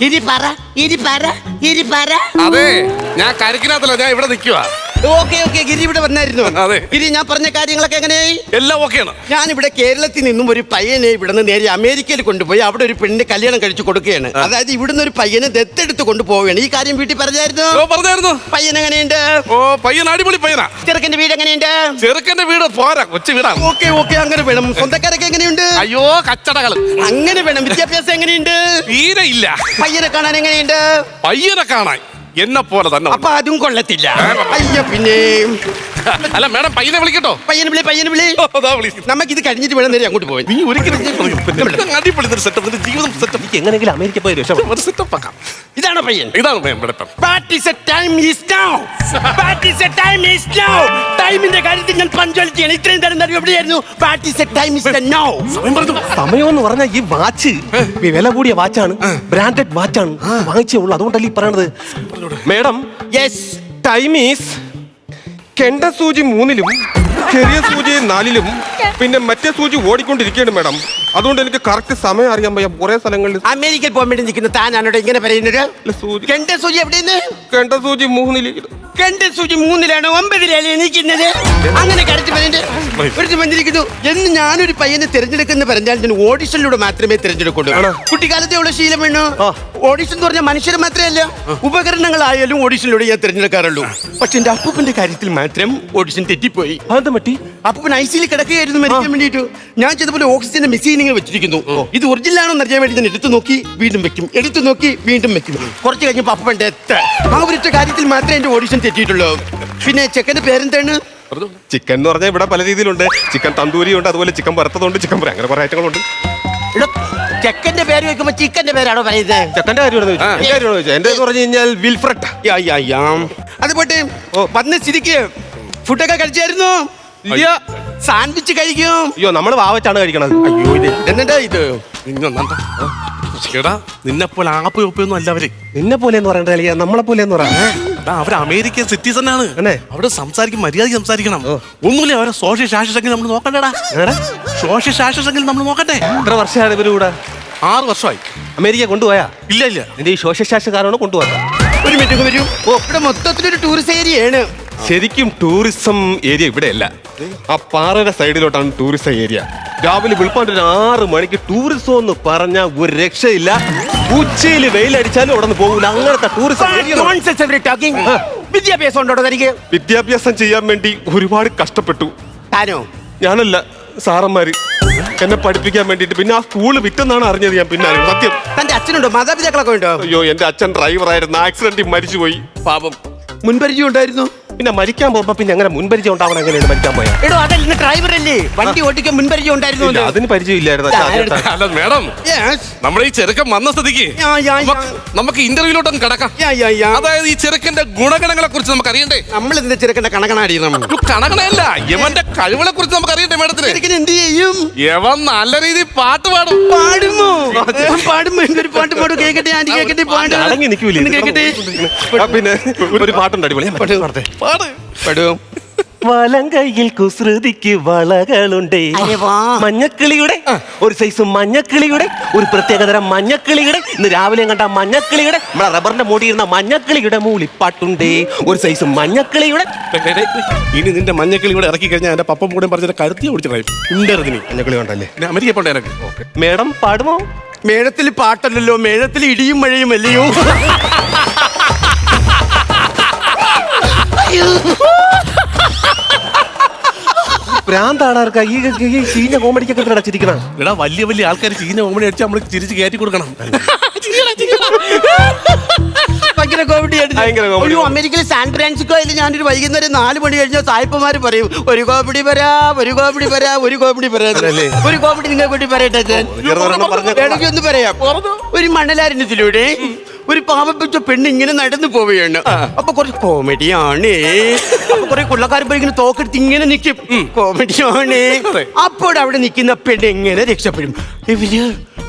ഇനി പറ ഇനി പറ ഇനി പറ. അതെ ഞാൻ കരിക്കിനകത്തല്ല ഞാൻ ഇവിടെ നിൽക്കുക ഓക്കെ ഓക്കെ ഗിരി ഇവിടെ വന്നായിരുന്നു. അതെ. ഗിരി ഞാൻ പറഞ്ഞ കാര്യങ്ങളൊക്കെ എങ്ങനെയായി? എല്ലാം ഓക്കെയാണ്. ഞാൻ ഇവിടെ കേരളത്തിൽ നിന്നും ഒരു പയ്യനെ ഇവിടുന്ന് നേരെ അമേരിക്കയിൽ കൊണ്ടുപോയി അവിടെ ഒരു പെണ്ണിന് കല്യാണം കഴിച്ചു കൊടുക്കുകയാണ്. അതായത് ഇവിടുന്ന് ഒരു പയ്യനെ ദത്തെടുത്ത് കൊണ്ടുപോവുകയാണ്. ഈ കാര്യം വീട്ടിൽ പറഞ്ഞായിരുന്നു? ഓ പറഞ്ഞായിരുന്നു. പയ്യൻ എങ്ങനെയുണ്ട്? ഓ പയ്യൻ അടിപൊളി പയ്യനാ. ചെറുക്കന്റെ വീട് എങ്ങനെയുണ്ട്? ചെറുക്കന്റെ വീട് പോരാ കൊച്ചു വീടാ. ഓക്കെ ഓക്കെ അങ്ങനെ വേണം. സ്വന്തക്കാരൊക്കെ എങ്ങനെയുണ്ട്? അയ്യോ കച്ചടകൾ. അങ്ങനെ വേണം. വിദ്യാഭ്യാസം എങ്ങനെയുണ്ട്? തീരെ ഇല്ല. പയ്യനെ കാണാൻ എങ്ങനെയുണ്ട്? പയ്യനെ കാണാൻ. എന്നെ പോലെ തന്നെ അപ്പൊ അതും കൊള്ളത്തില്ല. അയ്യ പിന്നെ അല്ല മേഡം പയ്യനെ വിളിക്കട്ടോ. പയ്യനെ വിളി പയ്യനെ വിളി. ഓ, ദാ വിളി. നമുക്ക് ഇത് കഴിഞ്ഞിട്ട് വേണം നേരെ അങ്ങോട്ട് പോയി നീ ഒരിക്കലും അടിപൊളി ഒരു സെറ്റപ്പ് ജീവിതം സെറ്റപ്പ് എങ്ങനെയെങ്കിലും അമേരിക്ക പോയി രക്ഷപ്പെടും. ഒരു സെറ്റപ്പ് ആക്കാം. ഇതാണ് പയ്യൻ. ഇതാണ് പയ്യൻ What is the time is now? What is the time is ടൈമിന്റെ കാര്യത്തിൽ ഞാൻ പഞ്ച്വാലിറ്റിയാണ് ഇത്രയും തരം തരം എവിടെയായിരുന്നു? Is the time is now? സമയം പറഞ്ഞു. സമയം എന്ന് പറഞ്ഞാൽ ഈ വാച്ച് ഈ വില കൂടിയ വാച്ചാണ് ബ്രാൻഡഡ് വാച്ചാണ് വാങ്ങിച്ചേ ഉള്ളൂ. അതുകൊണ്ടല്ലേ ഈ പറയണത്? മേഡം യെസ് ടൈം ഈസ് കെണ്ട സൂചി മൂന്നിലും ചെറിയ സൂചി നാലിലും പിന്നെ മറ്റേ സൂചി ഓടിക്കൊണ്ടിരിക്കുകയാണ് മാഡം. അതുകൊണ്ട് എനിക്ക് കറക്റ്റ് സമയം അറിയാൻ വയ്യ. കുറെ സ്ഥലങ്ങളിൽ അമേരിക്കയിൽ പോകാൻ വേണ്ടി നിൽക്കുന്ന താനാണോ ഇങ്ങനെ പറയുന്നത്? സൂചി കെണ്ട സൂചി എവിടെയെന്ന് കെണ്ട സൂചി മൂന്നിൽ. കെണ്ട സൂചി മൂന്നിലാണ് ഒമ്പതിലാണ് എണീക്കുന്നത്. അങ്ങനെ കരച്ച് പറയുന്നത് ഒരു വന്നിരിക്കുന്നു. എന്ന് ഞാനൊരു പയ്യനെ തിരഞ്ഞെടുക്കുന്ന പറഞ്ഞാൽ ഞാൻ ഓഡിഷനിലൂടെ മാത്രമേ തിരഞ്ഞെടുക്കുള്ളൂ? കുട്ടിക്കാലത്തെ ഉള്ള ശീലം വേണോ. ഓഡിഷൻ എന്ന് പറഞ്ഞാൽ മനുഷ്യരെ മാത്രമല്ല. ഉപകരണങ്ങളായാലും ഓഡീഷനിലൂടെ ഞാൻ തിരഞ്ഞെടുക്കാറുള്ളൂ. പക്ഷെ എന്റെ അപ്പൂപ്പന്റെ കാര്യത്തിൽ മാത്രം ഓഡീഷൻ തെറ്റിപ്പോയി. അത് അപ്പൂപ്പൻ ഐ സിയിൽ കിടക്കുകയായിരുന്നു മരിക്കാൻ വേണ്ടിയിട്ട്. ഞാൻ ചെയ്തപോലെ ഓക്സിജന്റെ മെഷീനിങ് വെച്ചിരിക്കുന്നു. ഇത് ഒറിജിനൽ ആണോ എന്നറിയാൻ വേണ്ടി ഞാൻ എടുത്തു നോക്കി വീണ്ടും വെക്കും. എടുത്തു നോക്കി വീണ്ടും വെക്കും. കുറച്ച് കഴിഞ്ഞപ്പോൾ അപ്പൂപ്പന്റെ എത്ര ആ ഒരൊറ്റ കാര്യത്തിൽ മാത്രമേ എന്റെ ഓഡീഷൻ തെറ്റിയിട്ടുള്ളൂ. പിന്നെ ചെക്കന്റെ പേരെന്താണ്? ചിക്കൻ എന്ന് പറഞ്ഞാൽ ഇവിടെ പല രീതിയിലുണ്ട്. ചിക്കൻ തന്തൂരി ഉണ്ട് അതുപോലെ ചിക്കൻ വറുത്തതുണ്ട് ചിക്കൻ അങ്ങനെ കുറെ ഐറ്റങ്ങളുണ്ട്. ചെക്കന്റെ പേര് വെക്കുമ്പോ ചിക്കന്റെ പേരാണോ പറയുന്നത്? ചെക്കന്റെ കാര്യമാണ് ചോദിച്ചത്. എന്റെ കാര്യമാണ് ചോദിച്ചത് എന്റെ എന്ന് പറഞ്ഞു കഴിഞ്ഞാൽ വിൽഫ്രട്ട്. അത് പോട്ടെ. വന്ന സ്ഥിതിക്ക് ഫുഡൊക്കെ കഴിച്ചായിരുന്നു? ഇല്ല സാൻഡ്വിച്ച് കഴിക്കും. അയ്യോ നമ്മൾ വാവച്ചാണ് കഴിക്കണത്. അയ്യോ ഇത് എന്താ ഇത്? എടാ നിന്നെ പോലെ ആപ്പ് അല്ല അവർ. നിന്നെ പോലെ എന്ന് പറയണ്ട അല്ലെങ്കിൽ നമ്മളെ പോലെ എന്ന് പറയാം എടാ, അവർ അമേരിക്കൻ സിറ്റിസൺ ആണ്. അല്ലേ? അവിടെ സംസാരിക്കും മര്യാദ സംസാരിക്കണം. ഒന്നുമില്ല അവരെ സോഷ്യൽ ശാസ്ത്രമെങ്കിൽ നമ്മൾ നോക്കണ്ടേടാ. സോഷ്യൽ ശാസ്ത്രമെങ്കിൽ നമ്മൾ നോക്കട്ടെ എത്ര വർഷമാണ് ഇവർ കൂടെ ആറ് വർഷമായി. അമേരിക്ക കൊണ്ടുപോയാ? ഇല്ല ഇല്ല. നിന്റെ ഈ കാരണം കൊണ്ടുപോകാത്ത ഒരു മിനിറ്റ് വരും. ഓ ഇവിടെ മൊത്തത്തിലൊരു ടൂറിസ്റ്റ് ഏരിയയാണ് ശരിക്കും ടൂറിസം ഏരിയ ഇവിടെയല്ല. ആ പാറയുടെ സൈഡിലോട്ടാണ് ടൂറിസം ഏരിയ രാവിലെ വെളുപ്പാണ്ട് ഒരു ആറ് മണിക്ക് ടൂറിസം എന്ന് പറഞ്ഞ ഒരു രക്ഷയില്ല. ഉച്ചയിൽ വെയിലടിച്ചാലും അവിടെ പോകൂല. അങ്ങനത്തെ ടൂറിസം ഏരിയ. വിദ്യാഭ്യാസം ഉണ്ടോ തനിക്ക്? വിദ്യാഭ്യാസം ചെയ്യാൻ വേണ്ടി ഒരുപാട് കഷ്ടപ്പെട്ടു. താനോ? ഞാനല്ല സാറന്മാര്. എന്നെ പഠിപ്പിക്കാൻ വേണ്ടിട്ട് പിന്നെ ആ സ്കൂൾ വിറ്റെന്നാണ് അറിഞ്ഞത് ഞാൻ പിന്നെ. സത്യം. തന്റെ അച്ഛനുണ്ടോ? മാതാപിതാക്കളൊക്കെ ഉണ്ടോ? അയ്യോ എന്റെ അച്ഛൻ ഡ്രൈവറായിരുന്നു ആക്സിഡന്റിൽ മരിച്ചുപോയി. പാപം മുൻപരിചയം ഉണ്ടായിരുന്നു? പിന്നെ മരിക്കാൻ പോകുമ്പോ പിന്നെ അങ്ങനെ മുൻപരിചയം ഉണ്ടാവണം എങ്ങനെയാണ് മരിക്കാൻ പോയാ? എടോ അതല്ല ഡ്രൈവർ അല്ലേ? വണ്ടി ഓടിക്കാൻ മുൻപരിചയം ഉണ്ടായിരുന്നു ഇല്ല, അതിന് പരിചയം ഇല്ലായിരുന്നു അച്ഛാ, ഞാൻ. അല്ല മേഡം നമ്മുടെ ഈ ചെറുക്കൻ വന്ന സ്ഥിതിക്ക് യാ, യാ, യാ. നമുക്ക് നമുക്ക് ഇന്റർവ്യൂലോട്ടൊന്ന് കിടക്കാം. അതായത് ഈ ചെറുക്കന്റെ ഗുണഗണങ്ങളെ കുറിച്ച് നമുക്ക് അറിയണ്ടേ? നമ്മൾ ഇതിന്റെ ചെറുക്കണ്ട കണക്കണാടിയണം ഒരു കണകണയല്ല യവന്റെ കഴിവുകളെ കുറിച്ച് നമുക്ക് അറിയണ്ടേ മേഡത്തിന്? ചെറുക്കൻ എന്ത് ചെയ്യും? യവൻ നല്ല രീതിയിൽ പാട്ട് പാടും. പാടുമോ? പാടുമ്പോ എന്തൊരു പാട്ട് പാടും? കേക്കട്ടെ ആന്റി കേക്കട്ടെ പാട്ട് അടങ്ങി നിൽക്കൂലേ കേക്കട്ടെ. ആ, പിന്നെ ഒരു പാട്ടുണ്ട് അടിപൊളി ഞാൻ പാട്. പാടട്ടെ. പാട്. പാടും. വലം കയ്യിൽ കുസൃതിക്ക് വളകളുണ്ട്. അരെ വാ. മഞ്ഞക്കിളിയുടെ ഒരു സൈസ് മഞ്ഞക്കിളിയുടെ ഒരു പ്രത്യേകതരം മഞ്ഞക്കിളിയുടെ. ഇന്ന് രാവിലെ കണ്ട മഞ്ഞക്കിളിയുടെ നമ്മളെ റബ്ബറിന്റെ മൂടിയിരുന്ന മഞ്ഞക്കിളിയുടെ മൂളിപ്പാട്ടുണ്ട്. ഒരു സൈസ് മഞ്ഞക്കിളിയുടെ. ഇനി നിന്റെ മഞ്ഞക്കിളിയുടെ ഇറക്കി കഴിഞ്ഞാൽ എന്റെ പപ്പം കൂടെ പറഞ്ഞ കരുത്തി മഞ്ഞക്കിളി കണ്ടല്ലേ അമേരിക്ക പോണ്ടേ എനക്ക് മേഡം പാടുമോ? മേഴത്തിൽ പാട്ടല്ലല്ലോ. മേഴത്തിൽ ഇടിയും മഴയും അല്ലയോ? ഭ്രാന്താടാർക്ക ഈ ഈ ചീഞ്ഞ കോമഡിക്കൊക്കെ അടച്ചിരിക്കണം എടാ വലിയ വലിയ ആൾക്കാർ ചീന കോമഡി അടിച്ച് നമ്മൾ ചിരിച്ച് കയറ്റി കൊടുക്കണം. ഭയങ്കര കോമഡി ഭയങ്കര comedy. ഒരു അമേരിക്കയിൽ സാൻ ഫ്രാൻസിസ്കോയിൽ ഞാനൊരു വൈകുന്നേരം നാല് മണി കഴിഞ്ഞാൽ സായിപ്പന്മാര് പറയും ഒരു കോമഡി വരാ ഒരു കോമഡി വരാ ഒരു കോമഡി വരാ അതല്ലേ? ഒരു കോമഡി നിങ്ങൾക്ക് വേണ്ടി പറയട്ടെ ഞാൻ ചെറുതൊരെണ്ണം. വേണമെങ്കിൽ ഒന്ന് പറയാം. ഒരു മണലാരണ്യത്തിലൂടെ ഒരു പാവപ്പെട്ട പെണ്ണ് ഇങ്ങനെ നടന്നു പോവുകയാണ്. അപ്പൊ കുറച്ച് കോമഡിയാണ് അപ്പൊ കുറെ കൊള്ളക്കാരൻ പോയി ഇങ്ങനെ തോക്കെടുത്ത് ഇങ്ങനെ നിൽക്കും കോമഡിയാണ് അപ്പോൾ അവിടെ നിൽക്കുന്ന പെണ്ണ് എങ്ങനെ രക്ഷപ്പെടും? ഇവർ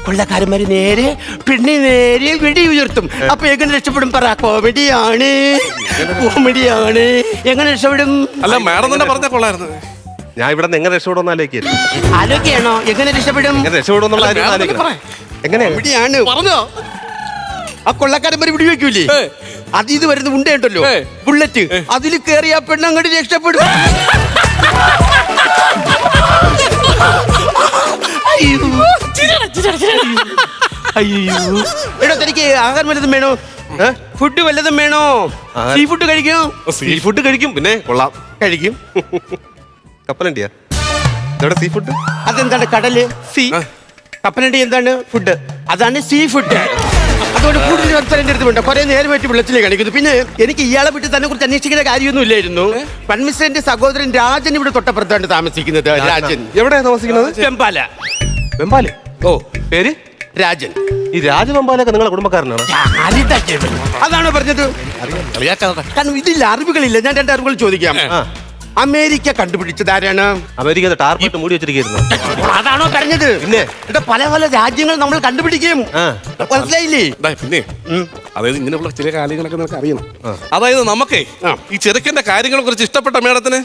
കൊള്ളക്കാരന്മാര് നേരെ പെണ്ണി നേരെ വെടി ഉയർത്തും. അപ്പൊ എങ്ങനെ രക്ഷപ്പെടും പറ? കോമഡിയാണ് കോമഡിയാണ് എങ്ങനെ രക്ഷപ്പെടും? അല്ല മാഡം തന്നെ പറഞ്ഞ കൊള്ളായിരുന്നു. ഞാൻ ഇവിടെ നിന്ന് എങ്ങനെ രക്ഷപ്പെടുമെന്ന് ആലോചിക്കരുത്. ആലോചിക്കണോ എങ്ങനെ രക്ഷപ്പെടും? എങ്ങനെ രക്ഷപ്പെടും. എങ്ങനെയാണ്? കോമഡിയാണ് പറഞ്ഞോ. ആ കൊള്ളക്കാരൻ വരെ പിടി വെക്കൂലേ ഏ. അത് ഇത് വരുന്ന ഉണ്ടയുണ്ടല്ലോ ഏ. ബുള്ളറ്റ് അതിൽ കയറി ആ പെണ്ണ് അങ്ങോട്ട് രക്ഷപ്പെടും. അയ്യോ. അയ്യോ. എടോ തനിക്ക് ആഹാരം വല്ലതും വേണോ? ഫുഡ് വല്ലതും വേണോ? സീ ഫുഡ് കഴിക്കോ? സീ ഫുഡ് കഴിക്കും. പിന്നെ കൊള്ളാം. കഴിക്കും. കപ്പലണ്ടിയാ? ഇതെവിടെ സീ ഫുഡ് അതെന്താണ് കടൽ? സീ കപ്പലണ്ടി എന്താണ്? ഫുഡ് അതാണ് സീ ഫുഡ് അതുകൊണ്ട് കൂടുതൽ വർഷം എന്റെ വേണ്ട കുറെ നേരമായിട്ട് വെള്ളത്തിൽ കളിക്കുന്നു. പിന്നെ എനിക്ക് ഇയാളെ വിട്ട് തന്നെ കുറിച്ച് അന്വേഷിക്കുന്ന കാര്യമൊന്നും ഇല്ലായിരുന്നു പൺമിശ്രന്റെ സഹോദരൻ രാജൻ ഇവിടെ തൊട്ടപ്പുറത്താണ് താമസിക്കുന്നത്. രാജൻ. എവിടെയാ താമസിക്കുന്നത്? ചെമ്പാല വെമ്പാല. ഓ പേര്? രാജൻ. ഈ രാജവെമ്പാലൊക്കെ നിങ്ങളെ കുടുംബക്കാരനാണ്. അതാണോ പറഞ്ഞത്? കാരണം ഇതില്ല അറിവുകളില്ല. ഞാൻ രണ്ട് അറിവുകൾ ചോദിക്കാം. അമേരിക്ക കണ്ടുപിടിച്ചത് ആരാണ്? അമേരിക്ക ടാർപ്പിട്ട് മൂടി വെച്ചിരിക്കുന്നു അതാണോ പറഞ്ഞത് പിന്നെ? ഇവിടെ പല പല രാജ്യങ്ങൾ നമ്മൾ കണ്ടുപിടിക്കും. മനസ്സിലായില്ലേ? ദാ, പിന്നെ അതായത് ഇങ്ങനെയുള്ള ചില കാര്യങ്ങളൊക്കെ നിനക്ക് അറിയണം അതായത് നമുക്കേ ഈ ചെറുക്കന്റെ കാര്യങ്ങളെ കുറിച്ച് ഇഷ്ടപ്പെട്ട മേഡത്തിന്?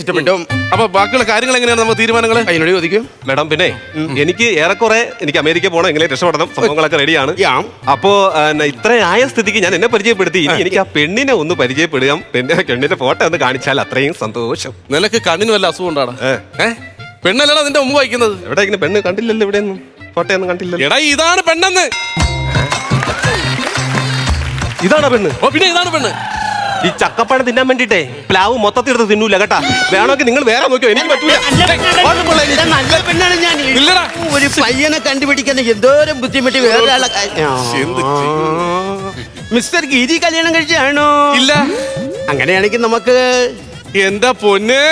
ഇഷ്ടപ്പെട്ടു. അപ്പൊ ബാക്കിയുള്ള കാര്യങ്ങൾ എങ്ങനെയാണ് നമ്മൾ തീരുമാനങ്ങൾ അതിനോട് ചോദിക്കും. മേഡം പിന്നെ എനിക്ക് ഏറെക്കുറെ എനിക്ക് അമേരിക്ക പോകണം എങ്ങനെ രക്ഷപ്പെടണം സംഭവങ്ങളൊക്കെ റെഡിയാണ്. അപ്പോ ഇത്രയായ ഇത്ര ആയ സ്ഥിതിക്ക് ഞാൻ എന്നെ പരിചയപ്പെടുത്തി. ഇനി എനിക്ക് ആ പെണ്ണിനെ ഒന്ന് പരിചയപ്പെടുക. പെണ്ണിനെ പെണ്ണിന്റെ ഫോട്ടോ ഒന്ന് കാണിച്ചാൽ അത്രയും സന്തോഷം. നിനക്ക് കണ്ണിന് വല്ല അസുഖം ഉണ്ടാണ് പെണ്ണല്ലടാ നിന്റെ മുമ്പ് വയ്ക്കുന്നത്? എവിടെ ഇങ്ങനെ പെണ്ണ് കണ്ടില്ലല്ലോ ഇവിടെ ഒന്നും ഫോട്ടോ ഒന്നും കണ്ടില്ലല്ലോ? എടാ ഇതാണ് പെണ്ണെന്ന്. ഇതാണ് പെണ്ണ്. ഓ പിന്നെ ഇതാണ് പെണ്ണ്. ഈ ചക്കപ്പഴം തിന്നാൻ വേണ്ടിട്ടേ പ്ലാവ് മൊത്തത്തിൽ എടുത്ത് തിന്നൂല കേട്ടാ. വേണമെങ്കിൽ നിങ്ങൾ വേറെ നോക്കിയോ? എനിക്ക് പറ്റൂല. നല്ല പെണ്ണാണ് ഞാൻ. ഇല്ലടാ. ഒരു പയ്യനെ കണ്ടുപിടിക്കുന്ന എന്തോരം ബുദ്ധിമുട്ടി വേറെ ആളെ മിസ്റ്റർ ഗിരി കല്യാണം കഴിച്ചാണോ? ഇല്ല. അങ്ങനെയാണെങ്കിൽ നമുക്ക് എന്താ പൊന്നേ?